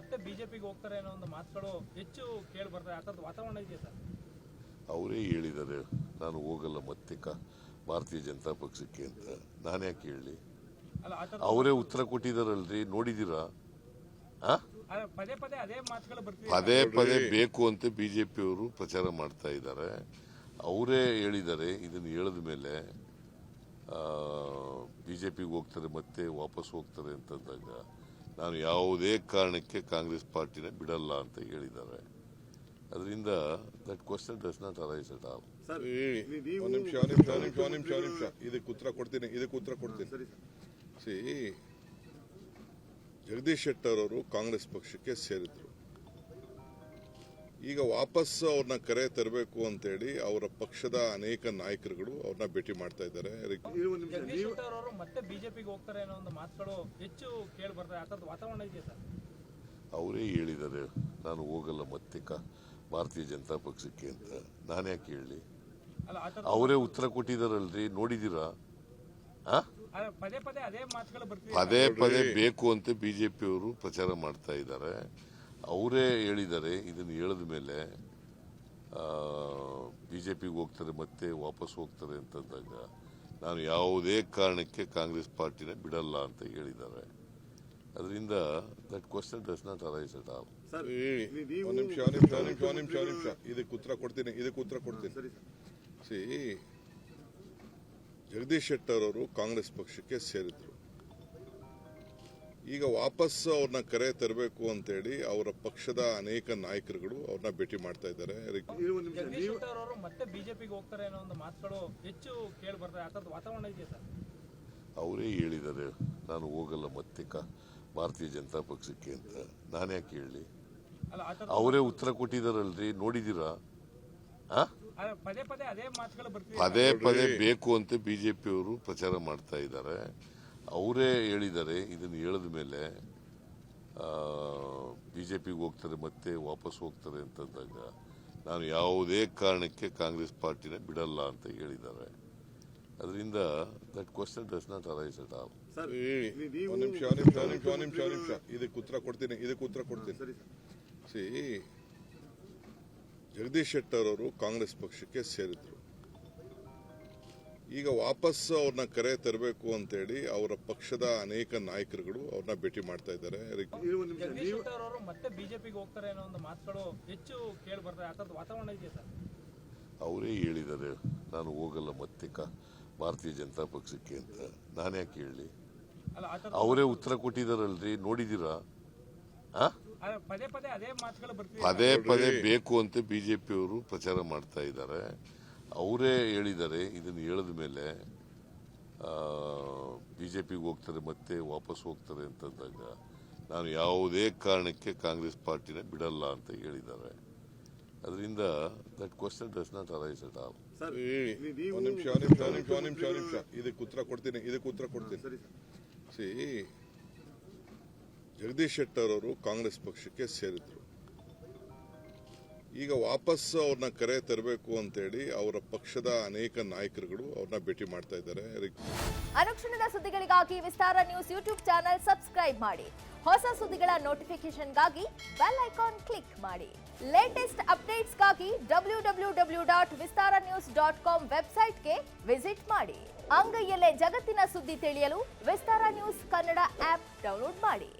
ಮತ್ತೆ ಬಿಜೆಪಿಗೆ ಹೋಗ್ತಾರೆ ಅನ್ನೋ ಒಂದು ಮಾತುಗಳು ಹೆಚ್ಚು ಕೇಳಿ ಬರ್ತಾರೆ. ಆ ಥರದ್ದು ವಾತಾವರಣ ಇದೆಯಾ ಸರ್? ಅವರೇ ಹೇಳಿದ್ದಾರೆ ನಾನು ಹೋಗಲ್ಲ ಮತ್ತೆ ಕ ಭಾರತೀಯ ಜನತಾ ಪಕ್ಷಕ್ಕೆ ಅಂತ. ನಾನು ಯಾಕೆ ಹೇಳಿ? ಅಲ್ಲ ಆ ಥರ ಅವರೇ ಉತ್ತರ ಕೊಟ್ಟಿದಾರಲ್ರಿ ನೋಡಿದ್ದೀರಾ ಆ? ಪದೇ ಪದೇ ಅದೇ ಮಾತುಗಳು ಬರ್ತಿದೆ. ಪದೇ ಪದೇ ಬೇಕು ಅಂತ ಬಿಜೆಪಿಯವರು ಪ್ರಚಾರ ಮಾಡ್ತಾ ಇದ್ದಾರೆ. ಅವರೇ ಹೇಳಿದ್ದಾರೆ ಇದನ್ನು ಹೇಳಿದ ಮೇಲೆ ಬಿಜೆಪಿಗೆ ಹೋಗ್ತಾರೆ ಮತ್ತೆ ವಾಪಸ್ ಹೋಗ್ತಾರೆ ಅಂತಂದಾಗ ನಾನು ಯಾವುದೇ ಕಾರಣಕ್ಕೆ ಕಾಂಗ್ರೆಸ್ ಪಾರ್ಟಿನ ಬಿಡಲ್ಲ ಅಂತ ಹೇಳಿದ್ದಾರೆ. ಅದರಿಂದ that question does not arise at all sir ಹೇಳಿ. ಒಂದ್ ನಿಮಿಷ ಒಂದ್ ನಿಮಿಷ ಒಂದ್ ನಿಮಿಷ ಒಂದ್ ನಿಮಿಷ ಒಂದ್ ನಿಮಿಷ. ಇದಕ್ಕೆ ಉತ್ತರ ಕೊಡ್ತೀನಿ ಇದಕ್ಕೆ ಉತ್ತರ ಕೊಡ್ತೀನಿ. ಸರಿ. ಸಿ ಜಗದೀಶ್ ಶೆಟ್ಟರ್ ಅವರು ಕಾಂಗ್ರೆಸ್ ಪಕ್ಷಕ್ಕೆ ಸೇರಿದ್ರು. ಈಗ ವಾಪಸ್ ಅವ್ರನ್ನ ಕರೆ ತರಬೇಕು ಅಂತೇಳಿ ಅವರ ಪಕ್ಷದ ಅನೇಕ ನಾಯಕರುಗಳು ಅವ್ರನ್ನ ಭೇಟಿ ಮಾಡ್ತಾ ಇದ್ದಾರೆ. ಮತ್ತೆ ಬಿಜೆಪಿಗೆ ಹೋಗ್ತಾರೆ ಅನ್ನೋ ಒಂದು ಮಾತುಗಳು ಹೆಚ್ಚು ಕೇಳಿ ಬರ್ತಾರೆ ಆ ಥರದ್ದು ವಾತಾವರಣ ಇದೆಯಾ ಸರ್? ಅವರೇ ಹೇಳಿದ್ದಾರೆ ನಾನು ಹೋಗಲ್ಲ ಮತ್ತೆ ಭಾರತೀಯ ಜನತಾ ಪಕ್ಷಕ್ಕೆ ಅಂತ. ನಾನು ಯಾಕೆ ಹೇಳಿ? ಅವರೇ ಉತ್ತರ ಕೊಟ್ಟಿದಾರಲ್ರಿ ನೋಡಿದ್ದೀರಾ? ಆ? ಪದೇ ಪದೇ ಅದೇ ಮಾತುಗಳು ಬರ್ತಿದೆ. ಪದೇ ಪದೇ ಬೇಕು ಅಂತ ಬಿಜೆಪಿಯವರು ಪ್ರಚಾರ ಮಾಡ್ತಾ ಇದ್ದಾರೆ. ಅವರೇ ಹೇಳಿದ್ದಾರೆ ಇದನ್ನು ಹೇಳಿದ ಮೇಲೆ ಬಿಜೆಪಿಗೆ ಹೋಗ್ತಾರೆ ಮತ್ತೆ ವಾಪಸ್ ಹೋಗ್ತಾರೆ ಅಂತಂದಾಗ ನಾನು ಯಾವುದೇ ಕಾರಣಕ್ಕೆ ಕಾಂಗ್ರೆಸ್ ಪಾರ್ಟಿನ ಬಿಡಲ್ಲ ಅಂತ ಹೇಳಿದ್ದಾರೆ. ಅದರಿಂದ that question does not arise at all sir ಹೇಳಿ ನಿಮಿಷ ಒಂದ್ ನಿಮಿಷ ಒಂದ್ ನಿಮಿಷ ಒಂದ್ ನಿಮಿಷ ಇದಕ್ಕೆ ಉತ್ತರ ಕೊಡ್ತೀನಿ ಇದಕ್ಕೆ ಉತ್ತರ ಕೊಡ್ತೀನಿ. ಸರಿ. ಸಿ ಜಗದೀಶ್ ಶೆಟ್ಟರ್ ಅವರು ಕಾಂಗ್ರೆಸ್ ಪಕ್ಷಕ್ಕೆ ಸೇರಿದ್ರು. ಈಗ ವಾಪಸ್ ಅವ್ರನ್ನ ಕರೆ ತರಬೇಕು ಅಂತೇಳಿ ಅವರ ಪಕ್ಷದ ಅನೇಕ ನಾಯಕರುಗಳು ಅವ್ರನ್ನ ಭೇಟಿ ಮಾಡ್ತಾ ಇದ್ದಾರೆ. ಮತ್ತೆ ಬಿಜೆಪಿಗೆ ಹೋಗ್ತಾರೆ ಅನ್ನೋ ಒಂದು ಮಾತುಗಳು ಹೆಚ್ಚು ಕೇಳಿ ಬರ್ತಾರೆ. ಆ ವಾತಾವರಣ ಇದೆಯಾ ಸರ್? ಅವರೇ ಹೇಳಿದ್ದಾರೆ ನಾನು ಹೋಗಲ್ಲ ಮತ್ತೆ ಕ ಭಾರತೀಯ ಜನತಾ ಪಕ್ಷಕ್ಕೆ ಅಂತ. ನಾನು ಯಾಕೆ ಹೇಳಿ? ಅವರೇ ಉತ್ತರ ಕೊಟ್ಟಿದಾರಲ್ರಿ ನೋಡಿದ್ದೀರಾ? ಆ? ಪದೇ ಪದೇ ಅದೇ ಮಾತುಗಳು ಬರ್ತಿದೆ. ಪದೇ ಪದೇ ಬೇಕು ಅಂತ ಬಿಜೆಪಿಯವರು ಪ್ರಚಾರ ಮಾಡ್ತಾ ಇದ್ದಾರೆ. ಅವರೇ ಹೇಳಿದ್ದಾರೆ ಇದನ್ನು ಹೇಳಿದ ಮೇಲೆ ಬಿಜೆಪಿಗೆ ಹೋಗ್ತಾರೆ ಮತ್ತೆ ವಾಪಸ್ ಹೋಗ್ತಾರೆ ಅಂತಂದಾಗ ನಾನು ಯಾವುದೇ ಕಾರಣಕ್ಕೆ ಕಾಂಗ್ರೆಸ್ ಪಾರ್ಟಿನ ಬಿಡಲ್ಲ ಅಂತ ಹೇಳಿದ್ದಾರೆ. ಅದರಿಂದ that question does not arise at all ಇದಕ್ಕೆ ಉತ್ತರ ಕೊಡ್ತೀನಿ ಇದಕ್ಕೆ ಉತ್ತರ ಕೊಡ್ತೀನಿ. ಸರಿ ಸಿ ಜಗದೀಶ್ ಶೆಟ್ಟರ್ ಅವರು ಕಾಂಗ್ರೆಸ್ ಪಕ್ಷಕ್ಕೆ ಸೇರಿದ್ರು. ಈಗ ವಾಪಸ್ ಅವ್ರನ್ನ ಕರೆ ತರಬೇಕು ಅಂತೇಳಿ ಅವರ ಪಕ್ಷದ ಅನೇಕ ನಾಯಕರುಗಳು ಅವ್ರನ್ನ ಭೇಟಿ ಮಾಡ್ತಾ ಇದ್ದಾರೆ. ಅವರು ಮತ್ತೆ ಬಿಜೆಪಿಗೆ ಹೋಗ್ತಾರೆ ಅನ್ನೋ ಒಂದು ಮಾತುಗಳು ಹೆಚ್ಚು ಕೇಳಿ ಬರ್ತಾರೆ. ಆ ವಾತಾವರಣ ಇದೆಯಾ ಸರ್? ಅವರೇ ಹೇಳಿದ್ದಾರೆ ನಾನು ಹೋಗಲ್ಲ ಮತ್ತೆ ಭಾರತೀಯ ಜನತಾ ಪಕ್ಷಕ್ಕೆ ಅಂತ. ನಾನು ಯಾಕೆ ಹೇಳಿ? ಅವರೇ ಉತ್ತರ ಕೊಟ್ಟಿದಾರಲ್ರಿ ನೋಡಿದ್ದೀರಾ? ಆ? ಪದೇ ಪದೇ ಅದೇ ಮಾತುಗಳು ಬರ್ತಿದೆ. ಪದೇ ಪದೇ ಬೇಕು ಅಂತ ಬಿಜೆಪಿಯವರು ಪ್ರಚಾರ ಮಾಡ್ತಾ ಇದ್ದಾರೆ. ಅವರೇ ಹೇಳಿದ್ದಾರೆ ಇದನ್ನು ಹೇಳಿದ ಮೇಲೆ ಬಿಜೆಪಿಗೆ ಹೋಗ್ತಾರೆ ಮತ್ತೆ ವಾಪಸ್ ಹೋಗ್ತಾರೆ ಅಂತಂದಾಗ ನಾನು ಯಾವುದೇ ಕಾರಣಕ್ಕೆ ಕಾಂಗ್ರೆಸ್ ಪಾರ್ಟಿನ ಬಿಡಲ್ಲ ಅಂತ ಹೇಳಿದ್ದಾರೆ. ಅದರಿಂದ that question does not arise at all ನಿಮಿಷ ನಿಮಿಷ ನಿಮಿಷ ನಿಮಿಷ. ನಿಮಿಷ. ಇದಕ್ಕೆ ಉತ್ತರ ಕೊಡ್ತೀನಿ ಇದಕ್ಕೆ ಉತ್ತರ ಕೊಡ್ತೀನಿ. ಸರಿ. ಸಿ ಜಗದೀಶ್ ಶೆಟ್ಟರ್ ಅವರು ಕಾಂಗ್ರೆಸ್ ಪಕ್ಷಕ್ಕೆ ಸೇರಿದ್ರು. ಈಗ ವಾಪಸ್ ಅವ್ರನ್ನ ಕರೆ ತರಬೇಕು ಅಂತೇಳಿ ಅವರ ಪಕ್ಷದ ಅನೇಕ ನಾಯಕರುಗಳು ಅವ್ರನ್ನ ಭೇಟಿ ಮಾಡ್ತಾ ಇದ್ದಾರೆ. ಅನುಕ್ಷಣದ ಸುದ್ದಿಗಳಿಗಾಗಿ Vistara news YouTube channel subscribe ಮಾಡಿ. ಹೊಸ ಸುದ್ದಿಗಳ ನೋಟಿಫಿಕೇಶನ್ಗಾಗಿ ಬೆಲ್ ಐಕಾನ್ ಕ್ಲಿಕ್ ಮಾಡಿ. Latest ಅಪ್ಡೇಟ್ಸ್ಗಾಗಿ W W W dot Vistara news dot com ವೆಬ್ಸೈಟ್ಗೆ ವಿಸಿಟ್ ಮಾಡಿ. ಅಂಗೈಯಲ್ಲೇ ಜಗತ್ತಿನ ಸುದ್ದಿ ತಿಳಿಯಲು Vistara news Kannada app download ಮಾಡಿ.